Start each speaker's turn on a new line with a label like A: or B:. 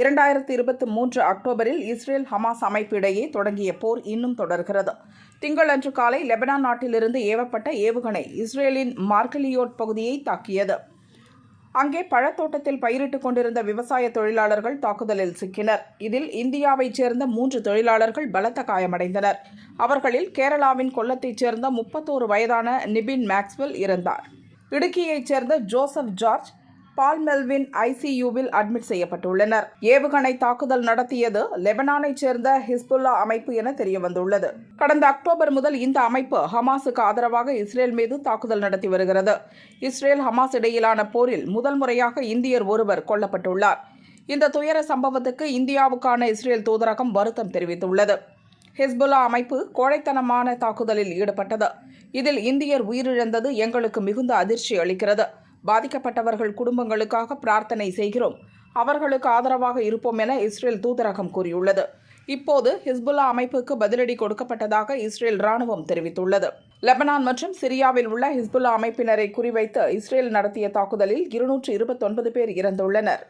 A: இரண்டாயிரத்தி இருபத்தி மூன்று அக்டோபரில் இஸ்ரேல் ஹமாஸ் அமைப்பு இடையே தொடங்கிய போர் இன்னும் தொடர்கிறது. திங்களன்று காலை லெபனான் நாட்டிலிருந்து ஏவப்பட்ட ஏவுகணை இஸ்ரேலின் மார்கலியோட் பகுதியை தாக்கியது. அங்கே பழத்தோட்டத்தில் பயிரிட்டுக் கொண்டிருந்த விவசாய தொழிலாளர்கள் தாக்குதலில் சிக்கினர். இதில் இந்தியாவைச் சேர்ந்த மூன்று தொழிலாளர்கள் பலத்த காயமடைந்தனர். அவர்களில் கேரளாவின் கொல்லத்தைச் சேர்ந்த முப்பத்தோரு வயதான நிபின் மேக்ஸ்வெல் இருந்தார். இடுக்கியைச் சேர்ந்த ஜோசப் ஜார்ஜ் பால் மெல்வின் ஐசியூவில் அட்மிட் செய்யப்பட்டுள்ளனர். ஏவுகணை தாக்குதல் நடத்தியது லெபனானைச் சேர்ந்த ஹிஸ்புல்லா அமைப்பு என தெரியவந்துள்ளது. கடந்த அக்டோபர் முதல் இந்த அமைப்பு ஹமாஸுக்கு ஆதரவாக இஸ்ரேல் மீது தாக்குதல் நடத்தி வருகிறது. இஸ்ரேல் ஹமாஸ் இடையிலான போரில் முதல் முறையாக இந்தியர் ஒருவர் கொல்லப்பட்டுள்ளார். இந்த துயர சம்பவத்துக்கு இந்தியாவுக்கான இஸ்ரேல் தூதரகம் வருத்தம் தெரிவித்துள்ளது. ஹிஸ்புல்லா அமைப்பு கோழைத்தனமான தாக்குதலில் ஈடுபட்டது. இதில் இந்தியர் உயிரிழந்தது எங்களுக்கு மிகுந்த அதிர்ச்சி அளிக்கிறது. பாதிக்கப்பட்டவர்கள் குடும்பங்களுக்காக பிரார்த்தனை செய்கிறோம். அவர்களுக்கு ஆதரவாக இருப்போம் என இஸ்ரேல் தூதரகம் கூறியுள்ளது. இப்போது ஹிஸ்புல்லா அமைப்புக்கு பதிலடி கொடுக்கப்பட்டதாக இஸ்ரேல் ராணுவம் தெரிவித்துள்ளது. லெபனான் மற்றும் சிரியாவில் உள்ள ஹிஸ்புல்லா அமைப்பினரை குறிவைத்து இஸ்ரேல் நடத்திய தாக்குதலில் இருநூற்று இருபத்தொன்பது பேர் இறந்துள்ளனர்.